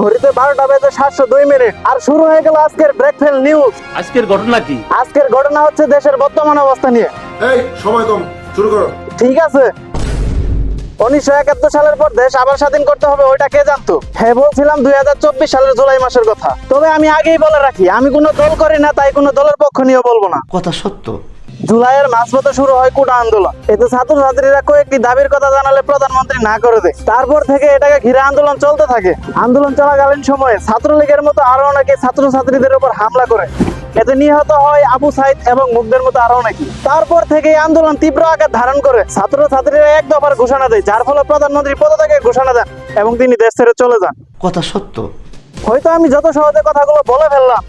ঘড়িতে বারোটা বেজে সাতশো দুই মিনিট। আর শুরু হয়ে গেল আজকের ব্রেকফেল নিউজ আজকের ঘটনা কি? আজকের ঘটনা হচ্ছে দেশের বর্তমান অবস্থা নিয়ে। এই সময় কম। শুরু করো। ঠিক আছে। উনিশশো একাত্তর সালের পর দেশ আবার স্বাধীন করতে হবে ওইটা কে জানতো? হ্যাঁ বলছিলাম দুই হাজার চব্বিশ সালের জুলাই মাসের কথা। তবে আমি আগেই বলে রাখি আমি কোনো দল করি না তাই কোনো দলের পক্ষ নিয়ে বলব না। কথা সত্য। জুলাইয়ের মাঝপথে শুরু হয় কোটা আন্দোলন। এতে ছাত্রছাত্রীরা কয়েকটি দাবির কথা জানালে প্রধানমন্ত্রী না করে দেয়। তারপর থেকে এটাকে ঘিরে আন্দোলন চলতে থাকে। আন্দোলন চলাকালীন সময়ে ছাত্রলীগের মতো আরও অনেকে ছাত্রছাত্রীদের উপর হামলা করে। এতে নিহত হয় আবু সাইদ এবং মুখদের মতো আরও অনেকে। তারপর থেকে আন্দোলন তীব্র আকার ধারণ করে। ছাত্রছাত্রীরা এক দফার ঘোষণা দেয় যার ফলে প্রধানমন্ত্রী পদত্যাগের ঘোষণা দেন এবং তিনি দেশ ছেড়ে চলে যান। কথা সত্য। হয়তো আমি যত সহজে কথাগুলো বলে ফেললাম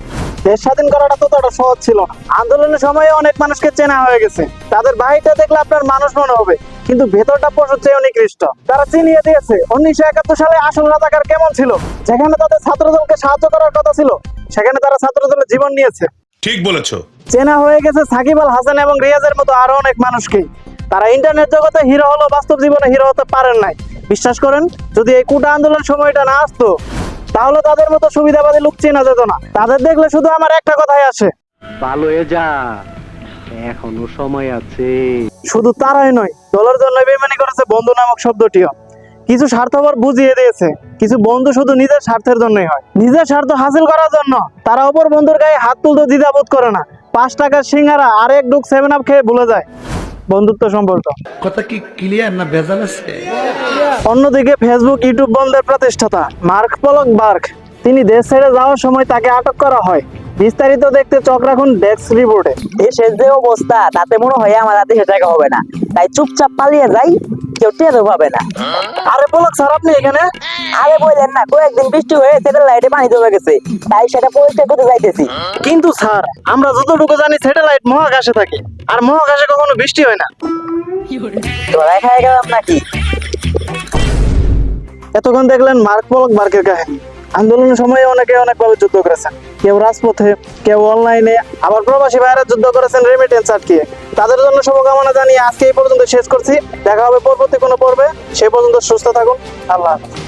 দেশ স্বাধীন করাটা তো ততটা সহজ ছিল না। আন্দোলনের সময়ে অনেক মানুষকে চেনা হয়ে গেছে। তাদের বাহিরটা দেখলে আপনার মানুষ মনে হবে কিন্তু ভেতরটা পশুর চেয়ে নিকৃষ্ট। তারা চিনিয়ে দিয়েছে উনিশশো একাত্তর সালে আসল রাজাকার কেমন ছিল? যেখানে তাদের ছাত্রদলকে সাহায্য করার কথা ছিল সেখানে তারা ছাত্রদলের জীবন নিয়েছে। ঠিক বলেছ। চেনা হয়ে গেছে সাকিব আল হাসান এবং রিয়াজের মতো আরও অনেক মানুষকে। তারা ইন্টারনেট জগতে হিরো হলো বাস্তব জীবনে হিরো হতে পারেন নাই। বিশ্বাস করেন যদি এই কুটা আন্দোলন সময়টা না আসতো তাহলে তাদের মতো সুবিধাবাদী লোক চেনা যেত না। তাদের দেখলে শুধু আমার একটা কথাই আসে। ভালো হয়ে যা। এখনও সময় আছে। শুধু তারাই নয় দলের জন্য বেমানি করেছে বন্ধু নামক শব্দটিও। কিছু স্বার্থপর বুঝিয়ে দিয়েছে। কিছু বন্ধু শুধু নিজের স্বার্থের জন্যই হয়। নিজের স্বার্থ হাসিল করার জন্য তারা অপর বন্ধুর গায়ে হাত তুলতে দ্বিধাবোধ করে না। পাঁচ টাকার সিঙ্গারা আর এক ডুক সেভেন আপ খেয়ে ভুলে যায়। বন্ধুত্ব সম্পর্ক। কথা কি ক্লিয়ার না ভেজাল আছে? অন্যদিকে ফেসবুক ইউটিউব বন্ধের প্রতিষ্ঠাতা মার্ক পলক বার্ক তিনি দেশ ছেড়ে যাওয়ার সময় তাকে আটক করা হয়। বিস্তারিত দেখতে চোখ রাখুন ডেস্ক রিপোর্টে দেশের যে অবস্থা তাতে মনে হয় আমার দেশে জায়গা হবে না। তাই চুপচাপ পালিয়ে যাই কেউ টেরও পাবে না। আরে পলক স্যার আপনি এখানে? আরে বললেন না কয়েকদিন বৃষ্টি হয়ে স্যাটেলাইটে পানি জমে গেছে। তাই সেটা পরিষ্কার করতে যাইতেছি। কিন্তু স্যার আমরা যতটুকু জানি স্যাটেলাইট মহাকাশে থাকে আর মহাকাশে কখনো বৃষ্টি হয় না। তোরা খাই গেলাম নাকি? এতক্ষণ দেখলেন মার্ক পলক বার্কের কাহিনী। আন্দোলনের সময় অনেকে অনেকভাবে যুদ্ধ করেছেন। কেউ রাজপথে, কেউ অনলাইনে, আবার প্রবাসী ভাইরা যুদ্ধ করেছেন রেমিটেন্স আটকিয়ে তাদের জন্য শুভকামনা জানিয়ে আজকে এই পর্যন্ত শেষ করছি। দেখা হবে পরবর্তী কোনো পর্বে। সে পর্যন্ত সুস্থ থাকুন। আল্লাহ হাফেজ।